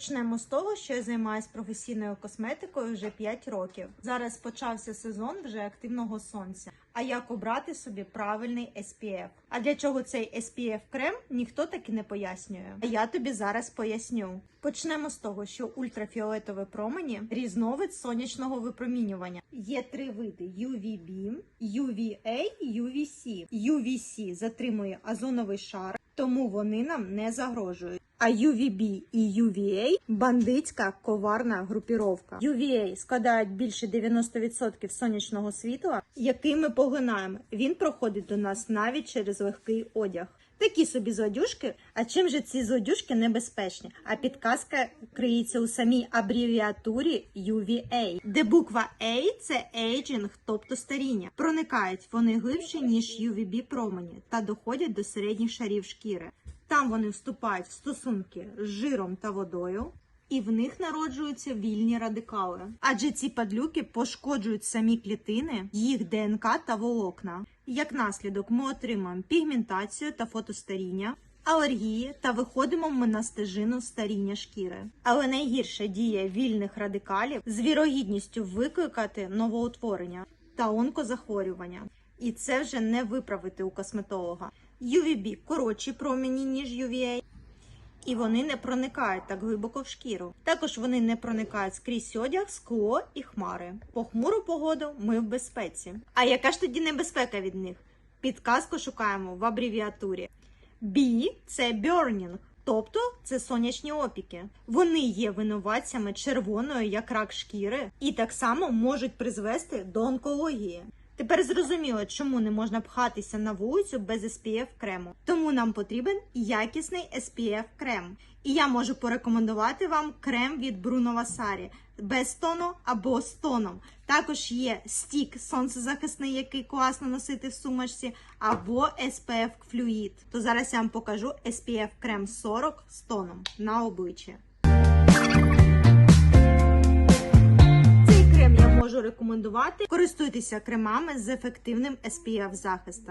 Почнемо з того, що я займаюся професійною косметикою вже 5 років. Зараз почався сезон вже активного сонця. А як обрати собі правильний SPF? А для чого цей SPF крем ніхто так і не пояснює. А я тобі зараз поясню. Почнемо з того, що ультрафіолетові промені різновид сонячного випромінювання. Є три види: UVB, UVA, UVC. UVC затримує озоновий шар, тому вони нам не загрожують. А UVB і UVA – бандитська коварна групіровка. UVA складають більше 90% сонячного світла, який ми поглинаємо. Він проходить до нас навіть через легкий одяг. Такі собі злодюшки. А чим же ці злодюшки небезпечні? А підказка криється у самій абревіатурі UVA, де буква A – це aging, тобто старіння. Проникають вони глибше, ніж UVB промені та доходять до середніх шарів шкіри. Там вони вступають в стосунки з жиром та водою, і в них народжуються вільні радикали. Адже ці падлюки пошкоджують самі клітини, їх ДНК та волокна. Як наслідок, ми отримуємо пігментацію та фотостаріння. Алергії та виходимо ми на стежину старіння шкіри. Але найгірша дія вільних радикалів з вірогідністю викликати новоутворення та онкозахворювання. І це вже не виправити у косметолога. UVB коротші промені, ніж UVA, і вони не проникають так глибоко в шкіру. Також вони не проникають скрізь одяг, скло і хмари. Похмуру погоду ми в безпеці. А яка ж тоді небезпека від них? Підказку шукаємо в абревіатурі. B – це burning, тобто це сонячні опіки. Вони є винуватцями червоної як рак шкіри і так само можуть призвести до онкології. Тепер зрозуміло, чому не можна пхатися на вулицю без SPF крему. Тому нам потрібен якісний SPF крем. І я можу порекомендувати вам крем від Bruno Vasari без тону або з тоном. Також є стік сонцезахисний, який класно носити в сумочці, або SPF Fluid. То зараз я вам покажу SPF крем 40 з тоном на обличчя. Рекомендувати. Користуйтеся кремами з ефективним SPF захистом.